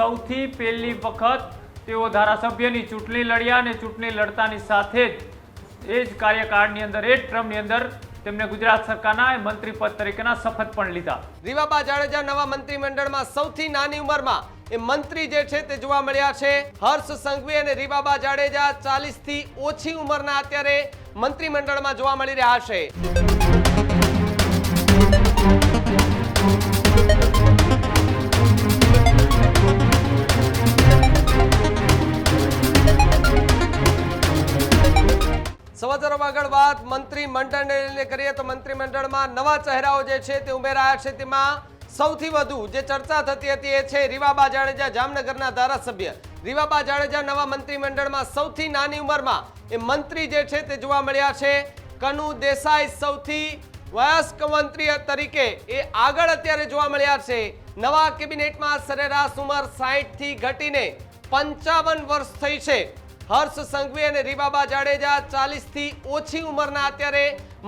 સૌથી પહેલી વખત તેઓ ધારાસભ્યની ચૂંટણી લડ્યા અને ચૂંટણી લડતાની સાથે જ એ જ કાર્યકાળની અંદર, એ જ ટ્રમની અંદર તેમને ગુજરાત સરકારના મંત્રી પદ તરીકેના શપથ પણ લીધા. રીવાબા જાડેજા નવા મંત્રીમંડળમાં સૌથી નાની ઉંમરમાં એ મંત્રી જે છે તે જોવા મળ્યા છે. હર્ષ સંઘવી અને રીવાબા જાડેજા ચાલીસથી ઓછી ઉંમરના અત્યારે મંત્રીમંડળમાં જોવા મળી રહ્યા છે. સમાચારોમાં આગળ વાત મંત્રીમંડળને કરીએ તો મંત્રીમંડળમાં નવા ચહેરાઓ જે છે તે ઉમેરાયા છે. તેમાં સૌથી વધુ જે ચર્ચા થતી હતી એ છે રીવાબા જાડેજા જામનગરના ધારાસભ્ય. રીવાબા જાડેજા નવા મંત્રીમંડળમાં સૌથી નાની ઉંમરમાં એ મંત્રી જે છે તે જોવા મળ્યા છે. કનુ દેસાઈ સૌથી વયસ્ક મંત્રી તરીકે એ આગળ અત્યારે જોવા મળ્યા છે. નવા કેબિનેટમાં સરેરાશ ઉંમર 60 થી ઘટીને પંચાવન વર્ષ થઈ છે. હર્ષ સંઘવી અને રીવાબા જાડેજા ચાલીસથી ઓછી ઉંમરના અત્યારે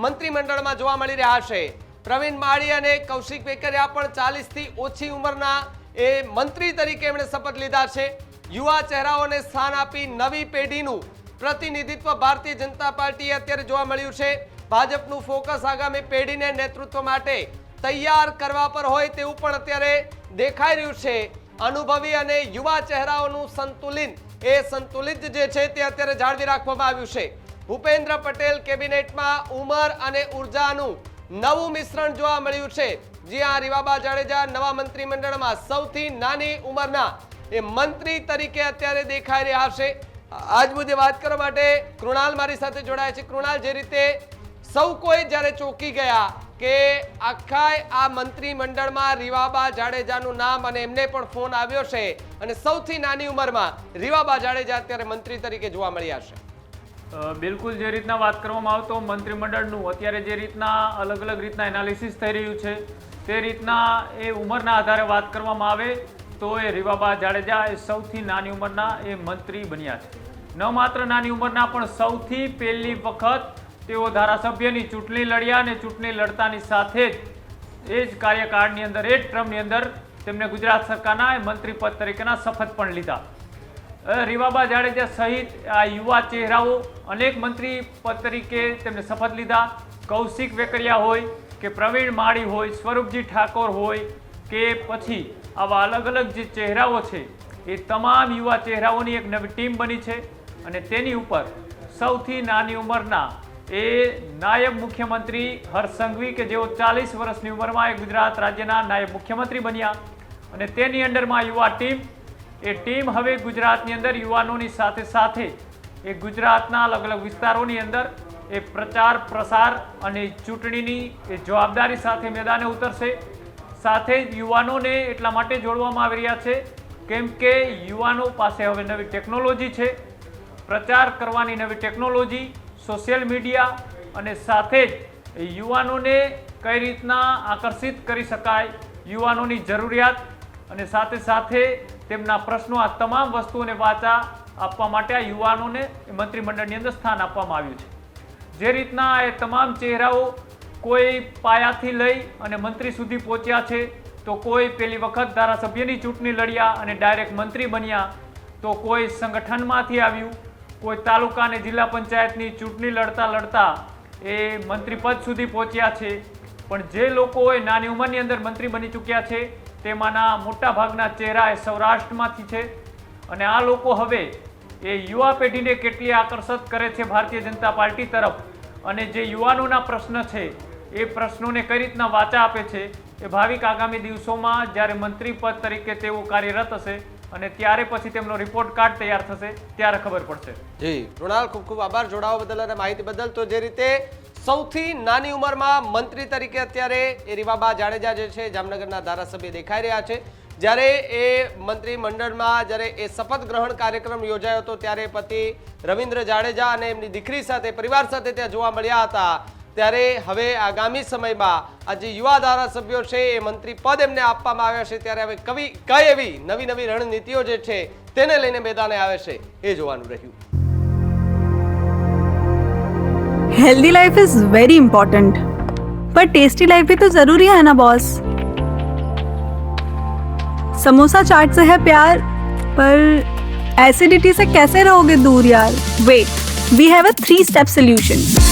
મંત્રીમંડળમાં જોવા મળી રહ્યા છે. પ્રવીણ માળી અને કૌશિક વેકરિયા પણ ચાલીસથી ઓછી ઉંમરના એ મંત્રી તરીકે એમણે શપથ લીધા છે. યુવા ચહેરાઓને સ્થાન આપી નવી પેઢીનું પ્રતિનિધિત્વ ભારતીય જનતા પાર્ટીએ અત્યારે જોવા મળ્યું છે. ભાજપનું ફોકસ આગામી પેઢીને નેતૃત્વ માટે તૈયાર કરવા પર હોય તેવું પણ અત્યારે દેખાઈ રહ્યું છે. અનુભવી અને યુવા ચહેરાઓનું સંતુલિત એ સંતુલિત જે છે તે અત્યારે જાળવી રાખવામાં આવ્યું છે. ભૂપેન્દ્ર પટેલ કેબિનેટમાં ઉમર અને ઉર્જાનું નવું મિશ્રણ જોવા મળ્યું છે. જ્યાં રીવાબા જાડેજા નવા મંત્રીમંડળમાં સૌથી નાની ઉંમરના એ મંત્રી તરીકે અત્યારે દેખાઈ રહ્યા છે. આજ મુદ્દે વાત કરવા માટે કૃણાલ મારી સાથે જોડાયા છે. કૃણાલ, જે રીતે સૌ કોઈ જ્યારે ચોંકી ગયા કે આખાય આ મંત્રીમંડળમાં રીવાબા જાડેજાનું નામ અને એમને પણ ફોન આવ્યો છે અને સૌથી નાની ઉંમરમાં રીવાબા જાડેજા અત્યારે મંત્રી તરીકે જોવા મળ્યા છે. બિલકુલ જે રીતના વાત કરવામાં આવતો મંત્રીમંડળનું, અત્યારે જે રીતના અલગ અલગ રીતના એનાલિસિસ થઈ રહ્યું છે, તે રીતના એ ઉંમરના આધારે વાત કરવામાં આવે તો એ રીવાબા જાડેજા એ સૌથી નાની ઉંમરના એ મંત્રી બન્યા છે. ન માત્ર નાની ઉંમરના, પણ સૌથી પહેલી વખત તેઓ ધારાસભ્યની ચૂંટણી લડ્યા અને ચૂંટણી લડતાની સાથે જ એ જ કાર્યકાળની અંદર, એ જ ટ્રમની અંદર તેમને ગુજરાત સરકારના મંત્રીપદ મંત્રી પદ તરીકેના શપથ પણ લીધા. રીવાબા જાડેજા સહિત આ યુવા ચહેરાઓ અનેક મંત્રી પદ તરીકે તેમને શપથ લીધા. કૌશિક વેકરિયા હોય કે પ્રવીણ માળી હોય, સ્વરૂપજી ઠાકોર હોય કે પછી આવા અલગ અલગ જે ચહેરાઓ છે, એ તમામ યુવા ચહેરાઓની એક નવી ટીમ બની છે અને તેની ઉપર સૌથી નાની ઉંમરના એ નાયબ મુખ્યમંત્રી હર્ષ કે જેઓ ચાલીસ વર્ષની ઉંમરમાં એ ગુજરાત રાજ્યના નાયબ મુખ્યમંત્રી બન્યા અને તેની અંડરમાં યુવા ટીમ. એ ટીમ હવે ગુજરાતની અંદર યુવાનોની સાથે સાથે એ ગુજરાતના અલગ અલગ વિસ્તારોની અંદર એ પ્રચાર, પ્રસાર અને ચૂંટણીની એ જવાબદારી સાથે મેદાને ઉતરશે. સાથે જ યુવાનોને એટલા માટે જોડવામાં આવી રહ્યા છે કેમ કે યુવાનો પાસે હવે નવી ટેકનોલોજી છે. પ્રચાર કરવાની નવી ટેકનોલોજી સોશિયલ મીડિયા અને સાથે જ યુવાનોને કઈ રીતના આકર્ષિત કરી શકાય, યુવાનોની જરૂરિયાત અને સાથે સાથે તેમના પ્રશ્નો આ તમામ વસ્તુઓને વાચા આપવા માટે આ યુવાનોને મંત્રીમંડળની અંદર સ્થાન આપવામાં આવ્યું છે. જે રીતના એ તમામ ચહેરાઓ કોઈ પાયાથી લઈ અને મંત્રી સુધી પહોંચ્યા છે, તો કોઈ પહેલી વખત ધારાસભ્યની ચૂંટણી લડ્યા અને ડાયરેક્ટ મંત્રી બન્યા, તો કોઈ સંગઠનમાંથી આવ્યું કોઈ તાલુકા અને જિલ્લા પંચાયતની ચૂંટણી લડતા લડતા એ મંત્રી પદ સુધી પહોંચ્યા છે. પણ જે લોકો એ નાની ઉંમરની અંદર મંત્રી બની ચૂક્યા છે, તેમાંના મોટા ભાગના ચહેરા એ સૌરાષ્ટ્રમાંથી છે. અને આ લોકો હવે એ યુવા પેઢીને કેટલી આકર્ષિત કરે છે ભારતીય જનતા પાર્ટી તરફ. અને જે યુવાનોના પ્રશ્ન છે, એ પ્રશ્નોને કઈ રીતના વાચા આપે છે, એ ભાવિક આગામી દિવસોમાં જ્યારે મંત્રી પદ તરીકે તેઓ કાર્યરત હશે અને ત્યારે પછી તેમનો રિપોર્ટ કાર્ડ તૈયાર થશે, ત્યારે ખબર પડશે. જી કૃણાલ ખૂબ ખૂબ આભાર જોડાવા બદલ અને માહિતી બદલ. તો જે રીતે સૌથી નાની ઉંમરમાં મંત્રી તરીકે અત્યારે એ રીવાબા જાડેજા જે છે, જામનગરના ધારાસભ્ય દેખાઈ રહ્યા છે. જ્યારે એ મંત્રીમંડળમાં જ્યારે એ શપથ ગ્રહણ કાર્યક્રમ યોજાયો હતો, ત્યારે પતિ રવિન્દ્ર જાડેજા અને એમની દીકરી સાથે, પરિવાર સાથે ત્યાં જોવા મળ્યા હતા. ત્યારે હવે આગામી સમયમાં આ જે યુવા ધારાસભ્યો છે એ મંત્રી પદ એમને આપવામાં આવ્યા છે ત્યારે હવે કવી કઈ એવી નવી નવી રણનીતિઓ જે છે તેને લઈને મેદાને આવે છે એ જોવાનું રહ્યું healthy life is very important पर टेस्टी लाइफ भी तो जरूरी है ना बॉस समोसा चाट से है प्यार पर एसिडिटी से कैसे रहोगे दूर यार wait we have a three step solution